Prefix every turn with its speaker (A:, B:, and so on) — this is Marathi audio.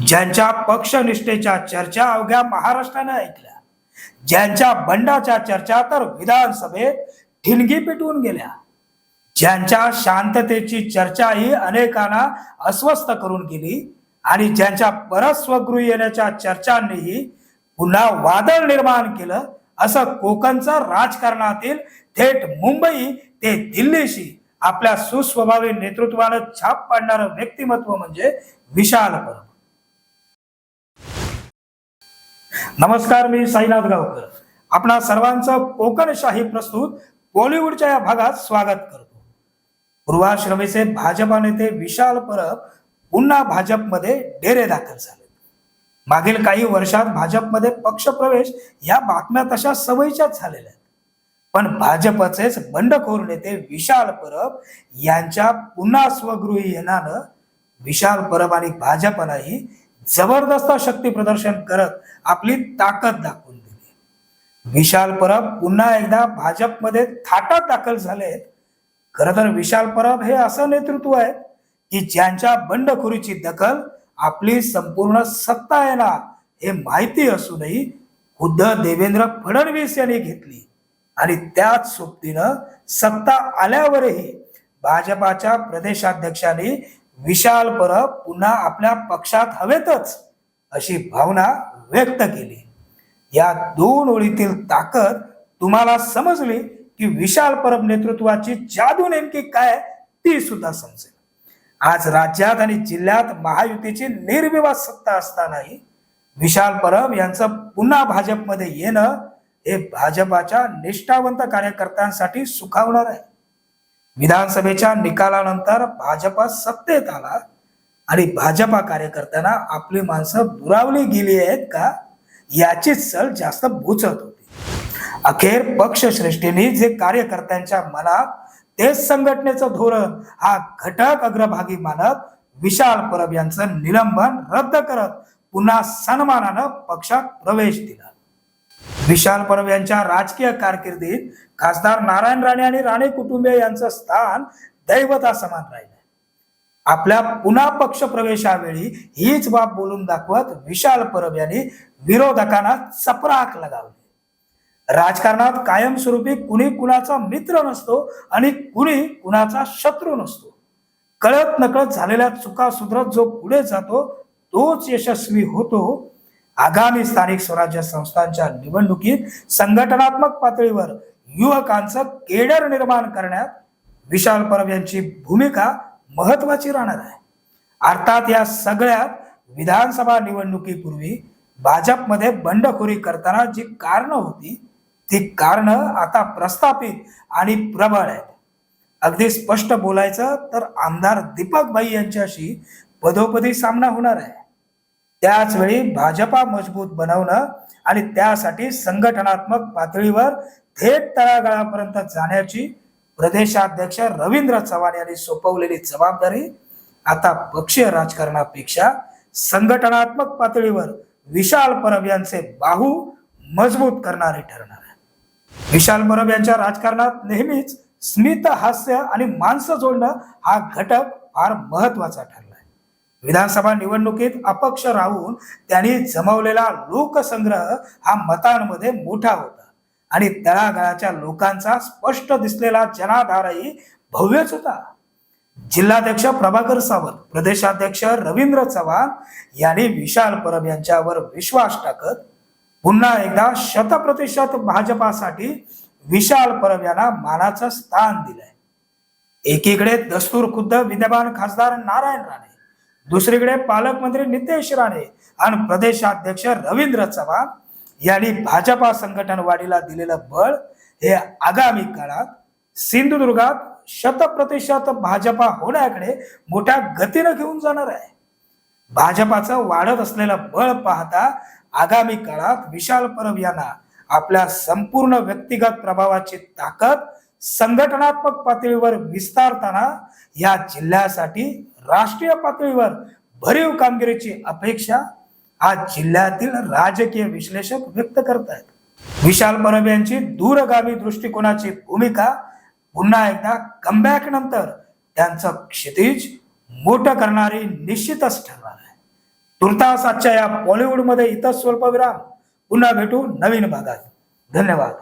A: ज्यांच्या पक्षनिष्ठेच्या चर्चा अवघ्या महाराष्ट्राने ऐकल्या ज्यांच्या बंडाच्या चर्चा तर विधानसभेत ठिणगी पिटवून गेल्या ज्यांच्या शांततेची चर्चाही अनेकांना अस्वस्थ करून गेली आणि ज्यांच्या परत स्वगृही येण्याच्या चर्चांनीही पुन्हा वादळ निर्माण केलं असं कोकणचं राजकारणातील थेट मुंबई ते दिल्लीशी आपल्या सुस्वभावी नेतृत्वानं छाप पाडणारं व्यक्तिमत्व म्हणजे विशाल परब नमस्कार मी साईनाथ गावकर. आपणा सर्वांचं कोकणशाही प्रस्तुत बॉलिवूडच्या या भागात स्वागत करतो. पूर्वाश्रमीचे भाजपा नेते विशाल परब पुन्हा भाजपमध्ये डेरे दाखल झाले. मागील काही वर्षात भाजपमध्ये पक्षप्रवेश या बातम्या तशा सवयीच्याच झालेल्या आहेत. पण भाजपचेच बंडखोर नेते विशाल परब यांच्या पुन्हा स्वगृही येण्यानं विशाल परब आणि भाजपलाही जबरदस्त शक्ती प्रदर्शन करत आपली ताकद दाखवून दिली. विशाल परब पुन्हा एकदा भाजपमध्ये थाटात दाखल झालेत. खर तर विशाल परब हे असं नेतृत्व आहे की ज्यांच्या बंडखोरीची दखल आपली संपूर्ण सत्ता येणार हे माहिती असूनही खुद्द देवेंद्र फडणवीस यांनी घेतली. आणि त्याच सोबतीनं सत्ता आल्यावरही भाजपाच्या प्रदेशाध्यक्षांनी विशाल परब पुन्हा आपल्या पक्षात हवेतच अशी भावना व्यक्त केली. या दोन ओळीतील ताकद तुम्हाला समजली की विशाल परब नेतृत्वाची जादू नेमकी काय ती सुद्धा समजेल. आज राज्यात आणि जिल्ह्यात महायुतीची निर्विवाद सत्ता असतानाही विशाल परब यांचं पुन्हा भाजपमध्ये येणं हे भाजपाच्या निष्ठावंत कार्यकर्त्यांसाठी सुखावणार आहे. विधानसभेच्या निकालानंतर भाजपा सत्तेत आला आणि भाजपा कार्यकर्त्यांना आपली माणसं दुरावली गेली आहेत का याची सल जास्त भुचत होती. अखेर पक्षश्रेष्ठींनी जे कार्यकर्त्यांच्या मनात तेच संघटनेचं धोरण हा घटक अग्रभागी मानत विशाल परब यांचं निलंबन रद्द करत पुन्हा सन्मानानं पक्षात प्रवेश दिला. विशाल परब यांच्या राजकीय कारकिर्दीत खासदार नारायण राणे आणि राणे कुटुंबीय यांचं स्थान दैवता समान राहिलं आपल्या पुन्हा पक्ष प्रवेशावेळी हीच बाब बोलून दाखवत विशाल परब यांनी विरोधकांना चपराक लगावली. राजकारणात कायमस्वरूपी कुणी कुणाचा मित्र नसतो आणि कुणी कुणाचा शत्रू नसतो. कळत नकळत झालेल्या चुका सुधरत जो पुढे जातो तोच यशस्वी होतो आगामी स्थानिक स्वराज्य संस्थांच्या निवडणुकीत संघटनात्मक पातळीवर युवकांचं केडर निर्माण करण्यात विशाल परब यांची भूमिका महत्वाची राहणार आहे. अर्थात या सगळ्यात विधानसभा निवडणुकीपूर्वी भाजपमध्ये बंडखोरी करताना जी कारणं होती ती कारणं आता प्रस्थापित आणि प्रबळ आहेत. अगदी स्पष्ट बोलायचं तर आमदार दीपक भाई यांच्याशी पदोपदी सामना होणार आहे. त्याचवेळी भाजपा मजबूत बनवणं आणि त्यासाठी संघटनात्मक पातळीवर थेट तळागाळापर्यंत जाण्याची प्रदेशाध्यक्ष रवींद्र चव्हाण यांनी सोपवलेली जबाबदारी आता पक्षीय राजकारणापेक्षा संघटनात्मक पातळीवर विशाल परब यांचे बाहू मजबूत करणारे ठरणार आहे. विशाल परब यांच्या राजकारणात नेहमीच स्मित हास्य आणि माणसं जोडणं हा घटक फार महत्त्वाचा ठरला. विधानसभा निवडणुकीत अपक्ष राहून त्यांनी जमवलेला लोकसंग्रह हा मतांमध्ये मोठा होता. आणि तळागाळाच्या लोकांचा स्पष्ट दिसलेला जनाधारही भव्यच होता. जिल्हाध्यक्ष प्रभाकर सावंत प्रदेशाध्यक्ष रवींद्र चव्हाण यांनी विशाल परब यांच्यावर विश्वास टाकत पुन्हा एकदा शतप्रतिशत भाजपासाठी विशाल परब यांना मानाचं स्थान दिलंय. एकीकडे दस्तूर खुद्द विद्यमान खासदार नारायण राणे दुसरीकडे पालकमंत्री नितेश राणे आणि प्रदेशाध्यक्ष रवींद्र चव्हाण यांनी भाजपा संघटन वाढीला दिलेलं बळ हे आगामी काळात सिंधुदुर्गात शतप्रतिशत भाजपा होण्याकडे मोठ्या गतीनं घेऊन जाणार आहे. भाजपाचं वाढत असलेलं बळ पाहता आगामी काळात विशाल परब यांना आपल्या संपूर्ण व्यक्तिगत प्रभावाची ताकद संघटनात्मक पातळीवर विस्तारताना या जिल्ह्यासाठी राष्ट्रीय पातळीवर भरीव कामगिरीची अपेक्षा आज जिल्ह्यातील राजकीय विश्लेषक व्यक्त करत आहेत. विशाल परब यांची दूरगामी दृष्टिकोनाची भूमिका पुन्हा एकदा कमबॅक नंतर त्यांचं क्षितिज मोठं करणारी निश्चितच ठरणार आहे. तुर्तास आजच्या या बॉलिवूडमध्ये इथं स्वल्पविराम. पुन्हा भेटू नवीन भागात. धन्यवाद.